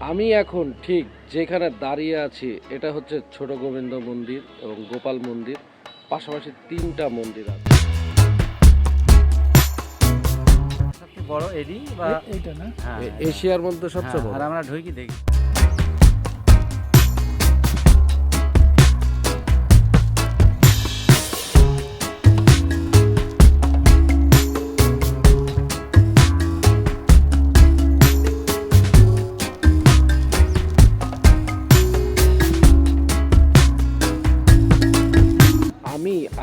আমি এখন ঠিক যেখানে দাঁড়িয়ে আছি এটা হচ্ছে ছোট গোবিন্দ মন্দির এবং গোপাল মন্দির পাশাপাশি তিনটা মন্দির আছে। বড় এডি বা এইটা না? হ্যাঁ, এশিয়ার মধ্যে সবচেয়ে হ্যাঁ, বড়। আর আমরা ঢুকি দেখি?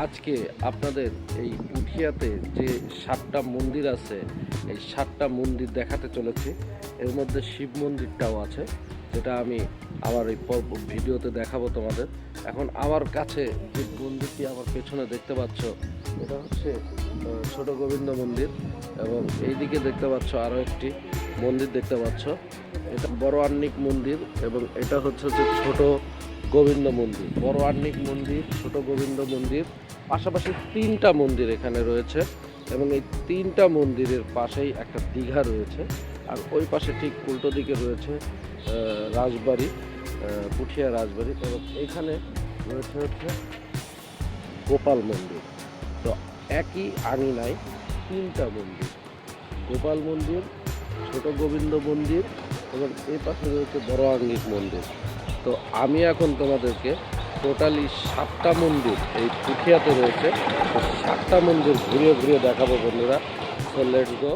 আজকে আপনাদের এই পুঠিয়াতে যে সাতটা মন্দির আছে, এই সাতটা মন্দির দেখাতে চলেছি। এর মধ্যে শিব মন্দিরটাও আছে, যেটা আমি আমার এই পর- ভিডিওতে দেখাবো তোমাদের। এখন আমার কাছে যে মন্দিরটি আমার পেছনে দেখতে পাচ্ছ, এটা হচ্ছে ছোট গোবিন্দ মন্দির এবং এইদিকে দেখতে পাচ্ছ আরও একটি মন্দির দেখতে পাচ্ছ। এটা বড় আন্নিক মন্দির এবং এটা হচ্ছে যে ছোট গোবিন্দ মন্দির। বড় আন্নিক মন্দির, ছোট গোবিন্দ মন্দির পাশাপাশি তিনটা মন্দির এখানে রয়েছে এবং এই তিনটা মন্দিরের পাশেই একটা দীঘা রয়েছে। আর ওই পাশে ঠিক উল্টো দিকে রয়েছে রাজবাড়ি পুঠিয়া রাজবাড়ি এবং এখানে রয়েছে হচ্ছে গোপাল মন্দির। তো একই আঙিনায় তিনটা মন্দির। গোপাল মন্দির, ছোট গোবিন্দ মন্দির এবং এই পাশে রয়েছে বড় আঙ্গিক মন্দির। তো আমি এখন তোমাদেরকে টোটালি সাতটা মন্দির এই পুঠিয়াতে রয়েছে। সাতটা মন্দির ঘুরিয়ে ঘুরিয়ে দেখাবো বন্ধুরা। তো লেটস গো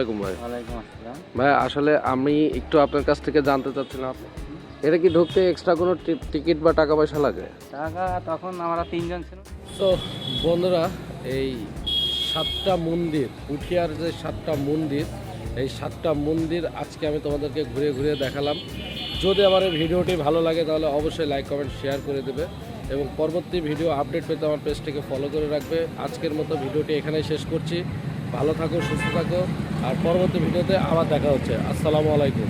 আলাইকুম ভাই। ওয়ালাইকুম আসসালাম। ভাই আসলে আমি একটু আপনার কাছ থেকে জানতে চাচ্ছিলাম এটা কি ঢুকতে এক্সট্রা কোনো টিকিট বা টাকা পয়সা লাগে? টাকা তখন আমরা তিনজন ছিল তো বন্ধুরা এই সাতটা মন্দির পুঠিয়ার যে সাতটা মন্দির এই সাতটা মন্দির আজকে আমি তোমাদেরকে ঘুরে ঘুরে দেখালাম। যদি আমার এই ভিডিওটি ভালো লাগে তাহলে অবশ্যই লাইক কমেন্ট শেয়ার করে দেবে এবং পরবর্তী ভিডিও আপডেট পেতে আমার পেজটিকে ফলো করে রাখবে। আজকের মতো ভিডিওটি এখানেই শেষ করছি। ভালো থাকো সুস্থ থাকো। আর পরবর্তী ভিডিওতে আবার দেখা হচ্ছে। আসসালামু আলাইকুম।